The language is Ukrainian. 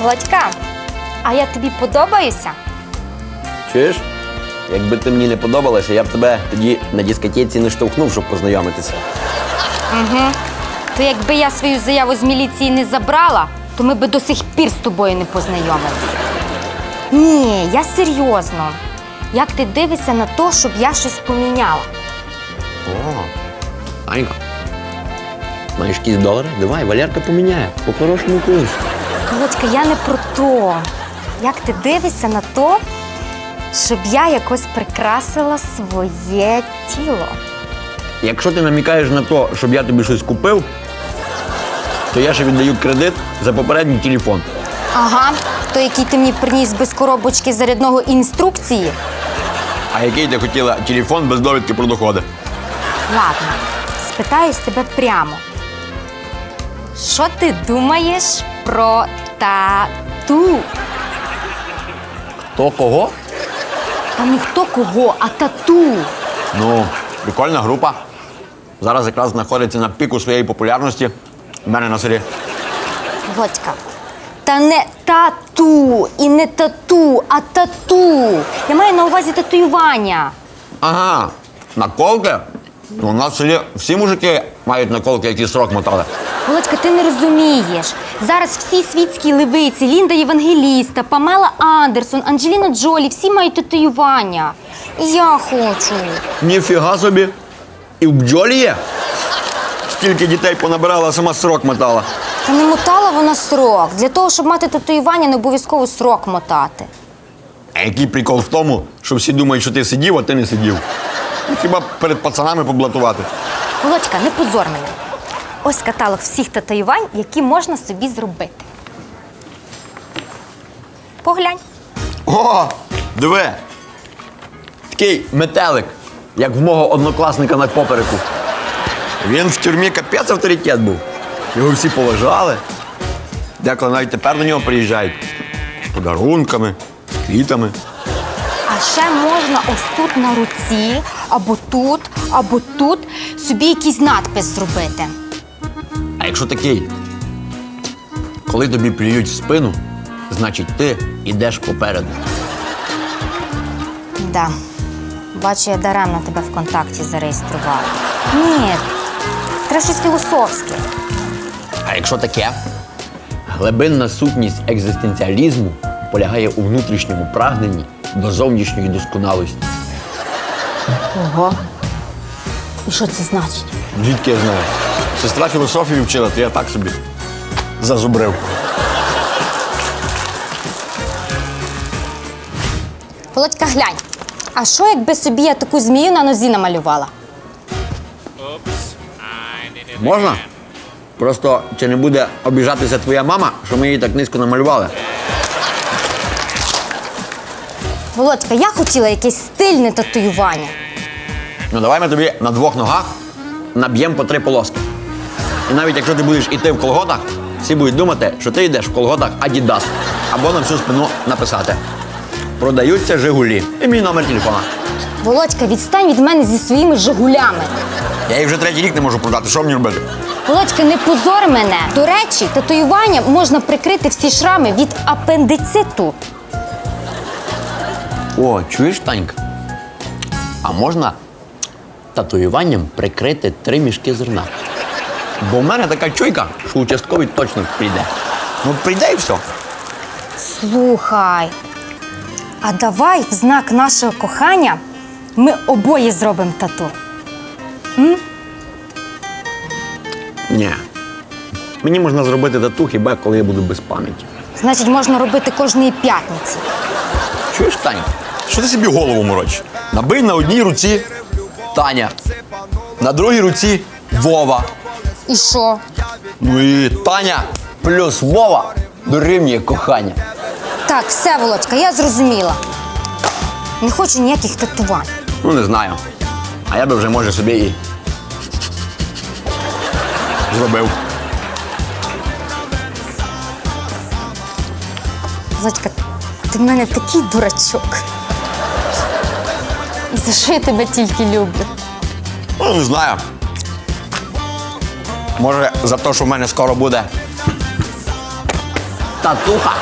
Володька, а я тобі подобаюся? Чуєш? Якби ти мені не подобалася, я б тебе тоді на дискотеці не штовхнув, щоб познайомитися. То якби я свою заяву з міліції не забрала, то ми би до сих пір з тобою не познайомилися. Ні, я серйозно. Як ти дивишся на те, щоб я щось поміняла? О, Анька. Маєш якісь долари? Давай, Валерка поміняє. По хорошому курсу. Володька, я не про то. Як ти дивишся на то, щоб я якось прикрасила своє тіло? Якщо ти намікаєш на те, щоб я тобі щось купив, то я ще віддаю кредит за попередній телефон. Ага, той, який ти мені приніс без коробочки зарядного інструкції. А який ти хотіла телефон без довідки про доходи? Ладно, спитаюсь тебе прямо. Що ти думаєш про тату? То кого? Та не хто кого, а тату. Ну, прикольна група. Зараз якраз знаходиться на піку своєї популярності. У мене на селі. Володька, та не тату і не тату, а тату. Я маю на увазі татуювання. Ага, наколки? У нас в селі всі мужики мають наколки, які срок мотали. Володька, ти не розумієш. Зараз всі світські левиці, Лінда Євангеліста, Памела Андерсон, Анджеліна Джолі, всі мають татуювання. І я хочу. Ніфіга собі. І в бджолі є. Скільки дітей понабирала, а сама срок мотала. Та не мотала вона срок. Для того, щоб мати татуювання, не обов'язково срок мотати. А який прикол в тому, що всі думають, що ти сидів, а ти не сидів. Хіба перед пацанами поблатувати? Володька, не позор мене. Ось каталог всіх татуювань, які можна собі зробити. Поглянь. О, диви! Такий метелик, як в мого однокласника на попереку. Він в тюрмі капець авторитет був. Його всі поважали. Деколи навіть тепер до нього приїжджають з подарунками, з квітами. А ще можна ось тут на руці, або тут, або тут собі якийсь надпис зробити. А якщо такий, коли тобі плюють в спину, значить ти йдеш попереду. Да. Бачу, я даремно тебе в контакті зареєструвала. Ні, треба щось філософське. А якщо таке, глибинна сутність екзистенціалізму полягає у внутрішньому прагненні до зовнішньої досконалості. Ого. І що це значить? Звідки я знаю? Сестра філософію вчила, то я так собі зазубрив. Володька, глянь. А що, якби собі я таку змію на нозі намалювала? Можна? Просто чи не буде обіжатися твоя мама, що ми її так низько намалювали? Володька, я хотіла якесь стильне татуювання. Ну давай ми тобі на двох ногах наб'ємо по три полоски. І навіть якщо ти будеш іти в колготах, всі будуть думати, що ти йдеш в колготах Adidas. Або на всю спину написати. Продаються Жигулі. І мій номер телефона. Володька, відстань від мене зі своїми жигулями. Я їх вже третій рік не можу продати. Що мені робити? Володька, не позор мене. До речі, татуювання можна прикрити всі шрами від апендициту. О, чуєш, Танька? А можна татуюванням прикрити три мішки зерна? Бо в мене така чуйка, що участковий точно прийде. Ну, прийде і все. Слухай. А давай в знак нашого кохання ми обоє зробимо тату. Ні. Мені можна зробити тату хіба коли я буду без пам'яті. Значить, можна робити кожної п'ятниці. Чуєш, Таня? Що ти собі голову морочиш? Набий на одній руці Таня, на другій руці Вова. І що? Ну і Таня плюс Вова дорівнює кохання. Так, все, Володька, я зрозуміла. Не хочу ніяких татувань. Ну, не знаю. А я би вже, може, собі і зробив. Володька, ти в мене такий дурачок. За що я тебе тільки люблю? Ну, не знаю. Може, за те, що в мене скоро буде татуха.